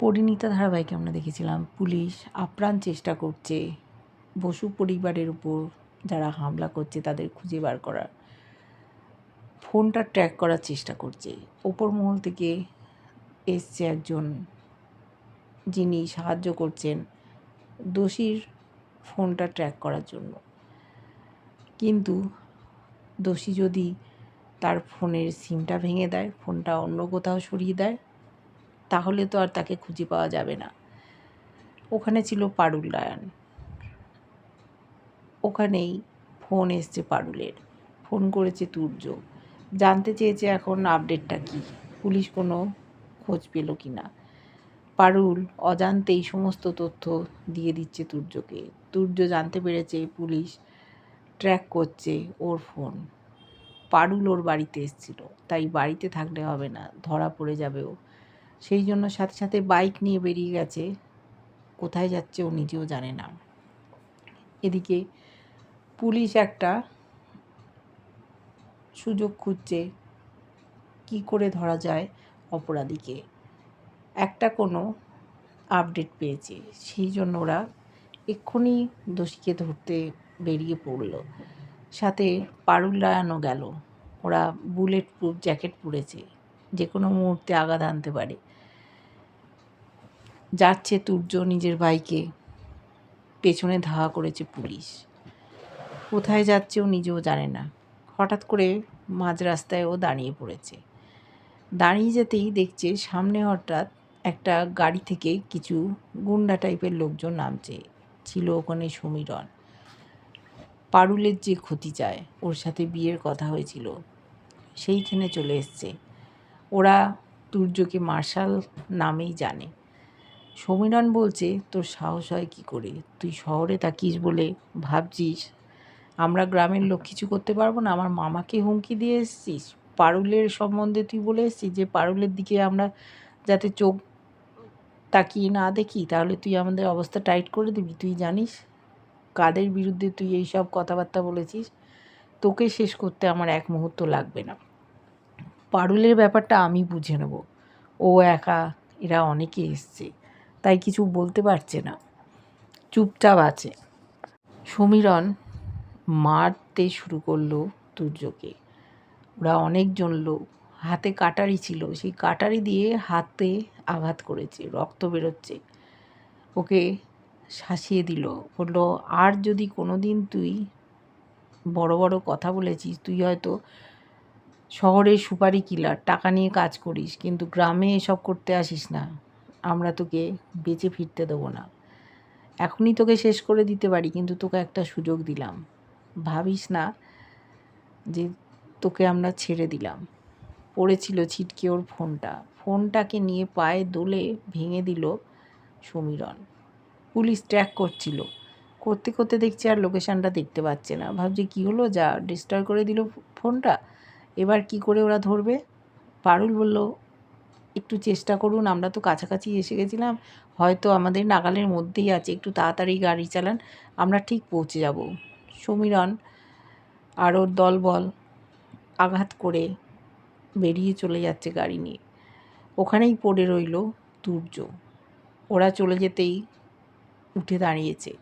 পরিণীতা ধারাবাহিকে আমরা দেখেছিলাম, পুলিশ আপ্রাণ চেষ্টা করছে, বসু পরিবারের উপর যারা হামলা করছে তাদের খুঁজে বার করার। ফোনটা ট্র্যাক করার চেষ্টা করছে। ওপর মহল থেকে এসছে একজন যিনি সাহায্য করছেন দোষীর ফোনটা ট্র্যাক করার জন্য। কিন্তু দোষী যদি তার ফোনের সিমটা ভেঙে দেয়, ফোনটা অন্য কোথাও সরিয়ে দেয় তাহলে তো আর তাকে খুঁজে পাওয়া যাবে না। ওখানে ছিল পারুল রায়ান। ওখানেই ফোন এসছে পারুলের। ফোন করেছে তুর্য। জানতে চেয়েছে এখন আপডেটটা কি? পুলিশ কোনো খোঁজ পেল কি না? পারুল অজান্তেই সমস্ত তথ্য দিয়ে দিচ্ছে তুর্যকে। তুর্য জানতে পেরেছে পুলিশ ট্র্যাক করছে ওর ফোন। পারুল ওর বাড়িতে এসেছিল। তাই বাড়িতে থাকলে হবে না। ধরা পড়ে যাবে ও সেই জন্য সাথে সাথে বাইক নিয়ে বেরিয়ে গেছে। কোথায় যাচ্ছে ও নিজেও জানে না। এদিকে পুলিশ একটা সুযোগ খুঁজছে, কি করে ধরা যায় অপরাধীকে। একটা কোনো আপডেট পেয়েছে, সেই জন্য ওরা এক্ষুনি দোষীকে ধরতে বেরিয়ে পড়ল। সাথে পারুল রায়ানও গেল। ওরা বুলেট প্রুফ জ্যাকেট পরেছে। যে কোনো মুহূর্তে আঘাত আনতে পারে। যাচ্ছে তুর্য নিজের বাইকে পেছনে ধাওয়া করেছে পুলিশ। কোথায় যাচ্ছে ও নিজেও জানে না। হঠাৎ করে মাঝ রাস্তায় ও দাঁড়িয়ে পড়েছে। দাঁড়িয়ে যেতেই দেখছে সামনে হঠাৎ একটা গাড়ি থেকে কিছু গুন্ডা টাইপের লোকজন নামছে। ছিল ওখানে সমীরণ। পারুলের যে ক্ষতি চায়, ওর সাথে বিয়ের কথা হয়েছিল। সেইখানে চলে এসছে। ওরা তুর্যকে মার্শাল নামেই জানে। সমীরণ বলছে, তোর সাহস হয় কী করে? তুই শহরে থাকিস বলে ভাবছিস? আমরা গ্রামের লোক কিছু করতে পারব না? আমার মামাকে হুমকি দিয়ে এসছিস? পারুলের সম্বন্ধে তুই বলে এসছিস যে পারুলের দিকে আমরা যাতে চোখ তাকিয়ে না দেখি, তাহলে তুই আমাদের অবস্থা টাইট করে দিবি। তুই জানিস কাদের বিরুদ্ধে তুই এইসব কথাবার্তা বলেছিস? তোকে শেষ করতে আমার এক মুহূর্ত লাগবে না। পারুলের ব্যাপারটা আমি বুঝে নেব। ও একা, এরা অনেকে এসছে, তাই কিছু বলতে পারছে না। চুপচাপ আছে। সমীরণ মারতে শুরু করল তুর্যকে ওরা অনেকজন লোক, হাতে কাটারি ছিল, সেই কাটারি দিয়ে হাতে আঘাত করেছে, রক্ত বেরোচ্ছে। ওকে শাসিয়ে দিল, বলল, আর যদি কোনো দিন তুই বড় বড় কথা বলেছিস, তুই হয়তো শহরে সুপারি কিলার, টাকা নিয়ে কাজ করিস, কিন্তু গ্রামে এসব করতে আসিস না। আমরা তোকে বেঁচে ফিরতে দেবো না। এখনই তোকে শেষ করে দিতে পারি, কিন্তু তোকে একটা সুযোগ দিলাম। ভাবিস না যে তোকে আমরা ছেড়ে দিলাম। পড়েছিল ছিটকে ওর ফোনটা। ফোনটাকে নিয়ে পায়ে দোলে ভেঙে দিল সমীরণ। পুলিশ ট্র্যাক করছিল। করতে করতে দেখছি আর লোকেশানটা দেখতে পাচ্ছে না। ভাবছি, কী হলো যা? ডিস্টার্ব করে দিল ফোনটা? এবার কি করে ওরা ধরবে? পারুল বলল, একটু চেষ্টা করুন, আমরা তো কাছাকাছি এসে গেছিলাম। হয়তো আমাদের নাগালের মধ্যেই আছে, একটু তাড়াতাড়ি গাড়ি চালান, আমরা ঠিক পৌঁছে যাব। সমীরণ আর ওর দলবল আঘাত করে বেরিয়ে চলে যাচ্ছে গাড়ি নিয়ে। ওখানেই পড়ে রইল তুর্য ওরা চলে যেতেই উঠে দাঁড়িয়েছে।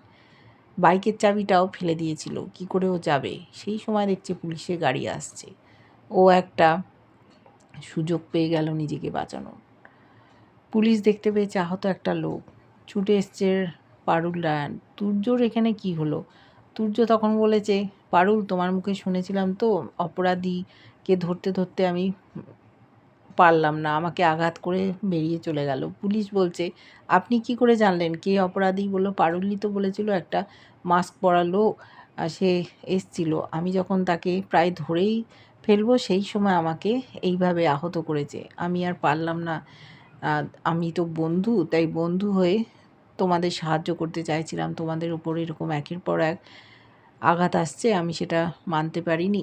বাইকের চাবিটাও ফেলে দিয়েছিল। কি করে ও যাবে? সেই সময় দেখছে পুলিশের গাড়ি আসছে। ও একটা সুযোগ পেয়ে গেল নিজেকে বাঁচানোর। পুলিশ দেখতে পেয়েছে আহত একটা লোক। ছুটে এসছে পারুল রায়ান। তুর্যর এখানে কি হলো? তুর্য তখন বলেছে, পারুল, তোমার মুখে শুনেছিলাম তো, অপরাধীকে ধরতে ধরতে আমি পারলাম না, আমাকে আঘাত করে বেরিয়ে চলে গেল। পুলিশ বলছে, আপনি কি করে জানলেন? কে অপরাধী বলল? পারুলই তো বলেছিল, একটা মাস্ক পরা লোক সে এসছিল। আমি যখন তাকে প্রায় ধরেই ফেলব, সেই সময় আমাকে এইভাবে আহত করেছে। আমি আর পারলাম না। আমি তো বন্ধু, তাই বন্ধু হয়ে তোমাদের সাহায্য করতে চাইছিলাম। তোমাদের উপর এরকম একের পর এক আঘাত আসছে, আমি সেটা মানতে পারিনি।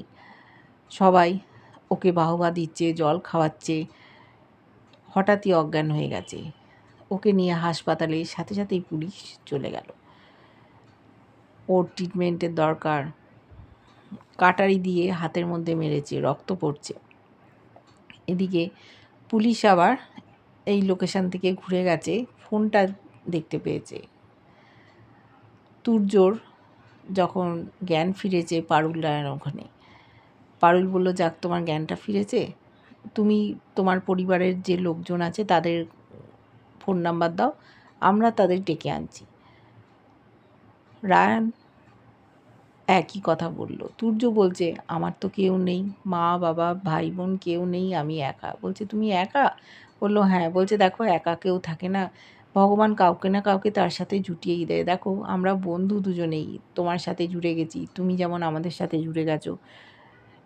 সবাই ওকে বাহবা দিচ্ছে, জল খাওয়াচ্ছে, হঠাৎই অজ্ঞান হয়ে গেছে। ওকে নিয়ে হাসপাতালে সাথে সাথেই পুলিশ চলে গেল। ওর ট্রিটমেন্টের দরকার। কাটারি দিয়ে হাতের মধ্যে মেরেছে, রক্ত পড়ছে। এদিকে পুলিশ আবার এই লোকেশান থেকে ঘুরে গেছে, ফোনটা দেখতে পেয়েছে। তুর্যর যখন জ্ঞান ফিরেছে পারুল রায়ের ওখানে। পারুল বলল, যাক, তোমার জ্ঞানটা ফিরেছে। তুমি তোমার পরিবারের যে লোকজন আছে, তাদের ফোন নাম্বার দাও, আমরা তাদের ডেকে আনছি। রায়ান একই কথা বলল। তুর্য বলছে, আমার তো কেউ নেই, মা, বাবা ভাই বোন কেউ নেই, আমি একা। বলছে, তুমি একা? বলল হ্যাঁ। বলছে, দেখো, একা কেউ থাকে না। ভগবান কাউকে না কাউকে তার সাথে জুটিয়েই দেয়। দেখো, আমরা বন্ধু দুজনেই, তোমার সাথে জুড়ে গেছি, তুমি যেমন আমাদের সাথে জুড়ে গেছো।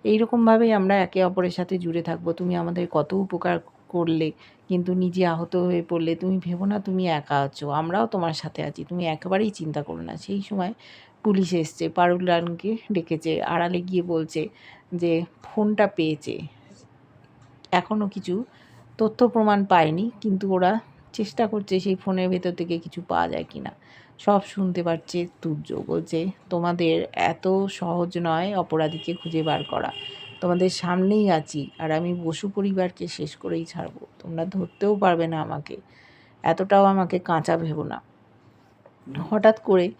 এইরকমভাবেই আমরা একে অপরের সাথে জুড়ে থাকব। তুমি আমাদের কত উপকার করলে, কিন্তু নিজে আহত হয়ে পড়লে তুমি ভেবো না তুমি একা আছো, আমরাও তোমার সাথে আছি, তুমি একেবারেই চিন্তা করো না। সেই সময় পুলিশ এসছে, পারুল রানকে ডেকেছে, আড়ালে গিয়ে বলছে যে ফোনটা পেয়েছে। এখনও কিছু তথ্য প্রমাণ পায়নি, কিন্তু ওরা চেষ্টা করছে সেই ফোনের ভেতর থেকে কিছু পাওয়া যায় কি না সব শুনতে পারছে তুর্য বলছে তোমাদের এত সহজ নয় অপরাধীকে খুঁজে বার করা। তোমাদের সামনেই আছি আর আমি বসু পরিবারকে শেষ করেই ছাড়বো। তোমরা ধরতেও পারবে না আমাকে। এতটাও আমাকে কাঁচা ভেবো না। হঠাৎ করে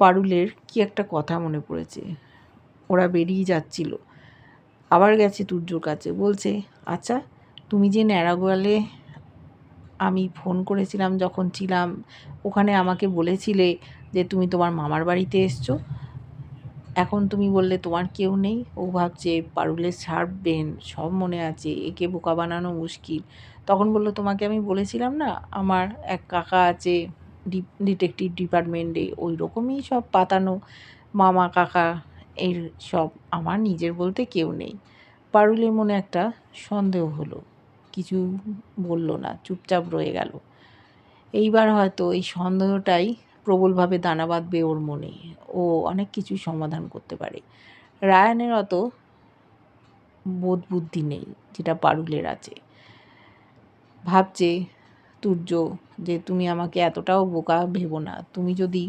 পারুলের কি একটা কথা মনে পড়েছে। ওরা বেরিয়ে যাচ্ছিল। আবার গেছে তুর্যর কাছে। বলছে আচ্ছা তুমি যে ন্যাড়াগোয়ালে আমি ফোন করেছিলাম যখন ছিলাম, ওখানে আমাকে বলেছিলে যে তুমি তোমার মামার বাড়িতে এসছো। এখন তুমি বললে তোমার কেউ নেই? ও ভাবছে পারুলের ছাড়বেন, সব মনে আছে, একে বোকা বানানো মুশকিল। তখন বলল, তোমাকে আমি বলেছিলাম না, আমার এক কাকা আছে ডিটেকটিভ ডিপার্টমেন্টে ওই রকমই সব পাতানো মামা কাকা এই সব আমার নিজের বলতে কেউ নেই। পারুলের মনে একটা সন্দেহ হলো, কিছু বলল না, চুপচাপ রয়ে গেল। এইবার হয়তো এই সন্দেহটাই প্রবলভাবে দানা বাঁধবে ওর মনে। ও অনেক কিছু সমাধান করতে পারে। রায়ানের অত বোধ বুদ্ধি নেই, যেটা পারুলের আছে। ভাবছে, তুর্য, যে তুমি আমাকে এতটাও বোকা ভেবো না। তুমি যদি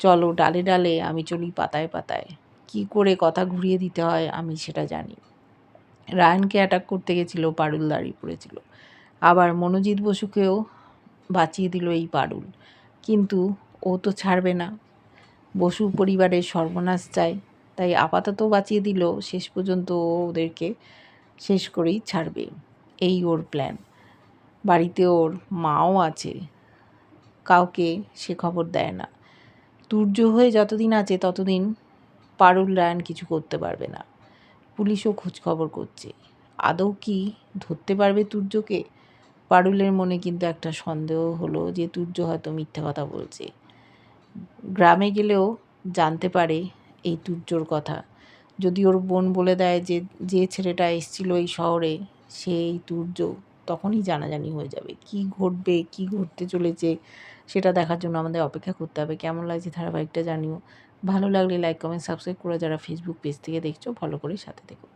চলো ডালে ডালে, আমি চলি পাতায় পাতায়। কি করে কথা ঘুরিয়ে দিতে হয়, আমি সেটা জানি। রায়নকে অ্যাটাক করতে গেছিল, পারুল দাঁড়িয়ে পড়েছিল। আবার মনোজিৎ বসুকেও বাঁচিয়ে দিল এই পারুল। কিন্তু ও তো ছাড়বে না। বসু পরিবারের সর্বনাশ চায়, তাই আপাতত বাঁচিয়ে দিল, শেষ পর্যন্ত ওদেরকে শেষ করেই ছাড়বে। এই ওর প্ল্যান বাড়িতে ওর মাও আছে, কাউকে সে খবর দেয় না। তুর্য হয়ে যতদিন আছে ততদিন পারুল রায়ন কিছু করতে পারবে না। পুলিশও খোঁজখবর করছে। আদৌ কি ধরতে পারবে তুর্যকে? পারুলের মনে কিন্তু একটা সন্দেহ হলো যে তুর্য হয়তো মিথ্যা কথা বলছে। গ্রামে গেলেও জানতে পারে এই তুর্যর কথা। যদি ওর বোন বলে দেয় যে যে ছেলেটা এসছিল এই শহরে সেই তুর্য তখনই জানাজানি হয়ে যাবে। কি ঘটবে, কি ঘটতে চলেছে, সেটা দেখার জন্য আমাদের অপেক্ষা করতে হবে। কেমন লাগছে ধারাবাহিকটা জানিও। ভালো লাগলে লাইক কমেন্ট সাবস্ক্রাইব করে যারা ফেসবুক পেজ থেকে দেখছ ফলো করে সাথে দেখো